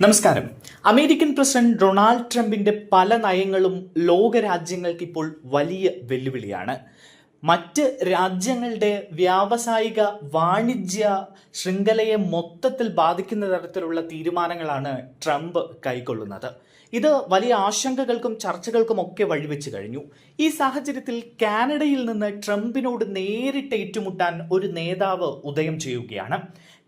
നമസ്കാരം. American president Donald ട്രംപിന്റെ പല നയങ്ങളും ലോകരാജ്യങ്ങൾക്ക് ഇപ്പോൾ വലിയ വെല്ലുവിളിയാണ്. മറ്റ് രാജ്യങ്ങളുടെ വ്യാവസായിക വാണിജ്യ ശൃംഖലയെ മൊത്തത്തിൽ ബാധിക്കുന്ന തരത്തിലുള്ള തീരുമാനങ്ങളാണ് ട്രംപ് കൈക്കൊള്ളുന്നത്. ഇത് വലിയ ആശങ്കകൾക്കും ചർച്ചകൾക്കും ഒക്കെ വഴിവെച്ച് കഴിഞ്ഞു. ഈ സാഹചര്യത്തിൽ കാനഡയിൽ നിന്ന് ട്രംപിനോട് നേരിട്ട് ഏറ്റുമുട്ടാൻ ഒരു നേതാവ് ഉദയം ചെയ്യുകയാണ്.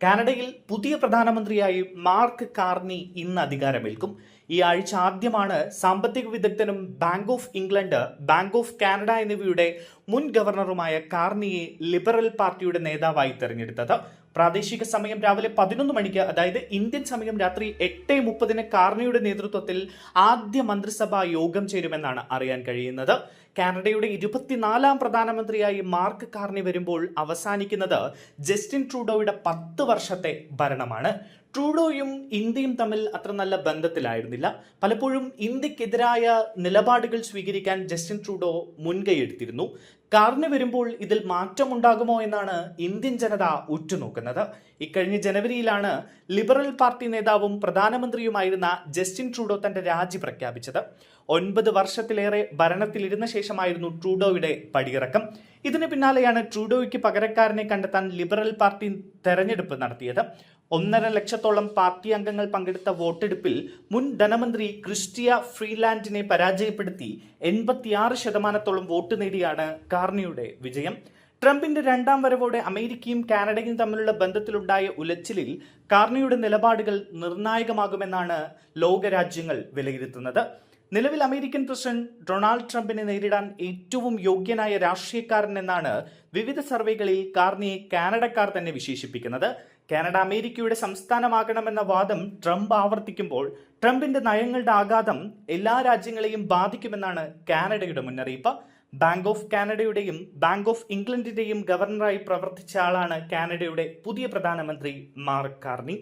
കാനഡയിൽ പുതിയ പ്രധാനമന്ത്രിയായി മാർക്ക് കാർണി ഇന്ന് അധികാരമേൽക്കും. ഈ ആഴ്ച ആദ്യമാണ് സാമ്പത്തിക വിദഗ്ധനും bank of England bank of Canada എന്നിവയുടെ മുൻ ഗവർണറുമായ കാർണിയെ ലിബറൽ പാർട്ടിയുടെ നേതാവായി തെരഞ്ഞെടുത്തത്. പ്രാദേശിക സമയം രാവിലെ പതിനൊന്ന് മണിക്ക് അതായത് ഇന്ത്യൻ സമയം രാത്രി എട്ട് മുപ്പതിന് കാർണിയുടെ നേതൃത്വത്തിൽ ആദ്യ മന്ത്രിസഭാ യോഗം ചേരുമെന്നാണ് അറിയാൻ കഴിയുന്നത്. കാനഡയുടെ ഇരുപത്തിനാലാം പ്രധാനമന്ത്രിയായി മാർക്ക് കാർണി വരുമ്പോൾ അവസാനിക്കുന്നത് ജസ്റ്റിൻ ട്രൂഡോയുടെ പത്ത് വർഷത്തെ ഭരണമാണ്. ട്രൂഡോയും ഇന്ത്യയും തമ്മിൽ അത്ര നല്ല ബന്ധത്തിലായിരുന്നില്ല. പലപ്പോഴും ഇന്ത്യക്കെതിരായ നിലപാടുകൾ സ്വീകരിക്കാൻ ജസ്റ്റിൻ ട്രൂഡോ മുൻകൈയെടുത്തിരുന്നു കാറിന് വരുമ്പോൾ ഇതിൽ മാറ്റമുണ്ടാകുമോ എന്നാണ് ഇന്ത്യൻ ജനത ഉറ്റുനോക്കുന്നത്. ഇക്കഴിഞ്ഞ ജനുവരിയിലാണ് ലിബറൽ പാർട്ടി നേതാവും പ്രധാനമന്ത്രിയുമായിരുന്ന ജസ്റ്റിൻ ട്രൂഡോ തന്റെ രാജി പ്രഖ്യാപിച്ചത്. ഒൻപത് വർഷത്തിലേറെ ഭരണത്തിലിരുന്ന ശേഷമായിരുന്നു ട്രൂഡോയുടെ പടിയിറക്കം. ഇതിന് പിന്നാലെയാണ് ട്രൂഡോയ്ക്ക് പകരക്കാരനെ കണ്ടെത്താൻ ലിബറൽ പാർട്ടി തെരഞ്ഞെടുപ്പ് നടത്തിയത്. ഒന്നര ലക്ഷത്തോളം പാർട്ടി അംഗങ്ങൾ പങ്കെടുത്ത വോട്ടെടുപ്പിൽ മുൻ ധനമന്ത്രി ക്രിസ്റ്റിയ ഫ്രീലാൻഡിനെ പരാജയപ്പെടുത്തി എൺപത്തിയാറ് ശതമാനത്തോളം വോട്ട് നേടിയാണ് കാർണിയുടെ വിജയം. ട്രംപിന്റെ രണ്ടാം വരവോടെ അമേരിക്കയും കാനഡയും തമ്മിലുള്ള ബന്ധത്തിലുണ്ടായ ഉലച്ചിലിൽ കാർണിയുടെ നിലപാടുകൾ നിർണായകമാകുമെന്നാണ് ലോകരാജ്യങ്ങൾ വിലയിരുത്തുന്നത്. നിലവിൽ അമേരിക്കൻ പ്രസിഡന്റ് ഡൊണാൾഡ് ട്രംപിനെ നേരിടാൻ ഏറ്റവും യോഗ്യനായ രാഷ്ട്രീയക്കാരൻ എന്നാണ് വിവിധ സർവേകളിൽ കാർണിയെ കാനഡക്കാർ തന്നെ വിശേഷിപ്പിക്കുന്നത്. കാനഡ അമേരിക്കയുടെ സംസ്ഥാനമാകണമെന്ന വാദം ട്രംപ് ആവർത്തിക്കുമ്പോൾ ട്രംപിന്റെ നയങ്ങളുടെ ആഘാതം എല്ലാ രാജ്യങ്ങളെയും ബാധിക്കുമെന്നാണ് കാനഡയുടെ മുന്നറിയിപ്പ്. ബാങ്ക് ഓഫ് കാനഡയുടെയും ബാങ്ക് ഓഫ് ഇംഗ്ലണ്ടിന്റെയും ഗവർണറായി പ്രവർത്തിച്ച ആളാണ് കാനഡയുടെ പുതിയ പ്രധാനമന്ത്രി മാർക്ക് കാർണി.